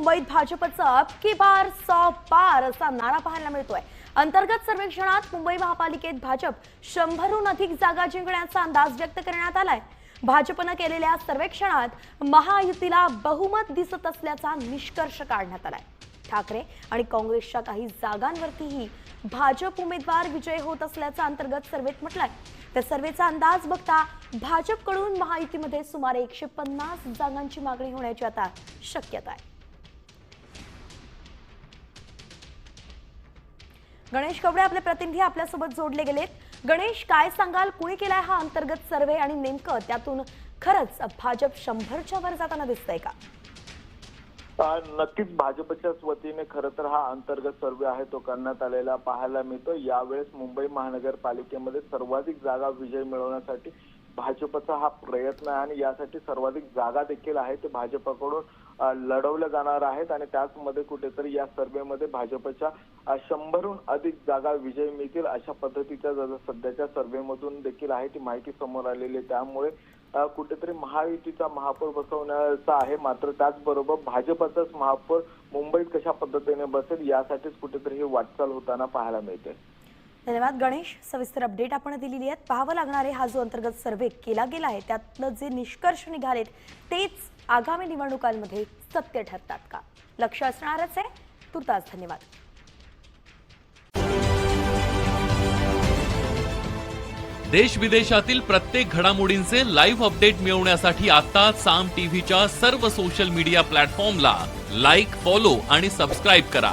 मुंबईत भाजपचं अब की बार सौ पार असा नारा पाहायला मिळतोय. अंतर्गत सर्वेक्षणात मुंबई महापालिकेत भाजप शंभरहून अधिक जागा जिंकण्याचा अंदाज व्यक्त करण्यात आलाय. भाजपनं केलेल्या सर्वेक्षणात महायुतीला बहुमत दिसत असल्याचा निष्कर्ष काढण्यात आलाय. ठाकरे आणि काँग्रेसच्या काही जागांवरतीही भाजप उमेदवार विजय होत असल्याचं अंतर्गत सर्वेत म्हटलंय. त्या सर्वेचा अंदाज बघता भाजपकडून महायुतीमध्ये सुमारे एकशे पन्नास जागांची मागणी होण्याची आता शक्यता आहे. गणेश कवडे आपले प्रतिनिधी आपल्यासोबत जोडले गेलेत. गणेश काय सांगाल? कुणी केलाय हा अंतर्गत सर्वे? आणि नेमकं त्यातून खरंच भाजप शंभरच्या वर जाताना दिसतंय का? नक्कीच भाजपच्याच वतीने खरं तर हा अंतर्गत सर्वे आहे तो करण्यात आलेला पाहायला मिळतो यावेळेस मुंबई महानगरपालिकेमध्ये सर्वाधिक जागा विजय मिळवण्यासाठी भाजपचा हा प्रयत्न आहे आणि यासाठी सर्वाधिक जागा देखील आहे. ते भाजपकडून लढवल्या जाणार आहेत आणि त्याचमध्ये कुठेतरी या सर्वेमध्ये भाजपच्या शंभरहून अधिक जागा विजय मिळतील अशा पद्धतीच्या ज- सध्याच्या सर्वेमधून देखील आहे ती माहिती समोर आलेली आहे. त्यामुळे कुठेतरी महायुतीचा महापौर बसवण्याचा आहे. मात्र त्याचबरोबर भाजपचाच महापौर मुंबईत कशा पद्धतीने बसेल यासाठीच कुठेतरी ही वाटचाल होताना पाहायला मिळते. धन्यवाद गणेश. सविस्तर अपडेट आपण दिलेली आहेत. पाहावं लागणारे हा जो अंतर्गत सर्वे केला गेला आहे त्यातलं जे निष्कर्ष निघालेत तेच आगामी निवडणुकांमध्ये सत्य ठरतात का? लक्ष असणारच आहे. तुर्तास धन्यवाद. देश विदेशातील प्रत्येक घडामोडींचे लाईव्ह अपडेट मिळवण्यासाठी आता साम टीव्हीच्या सर्व सोशल मीडिया प्लॅटफॉर्मला लाईक फॉलो आणि सबस्क्राईब करा.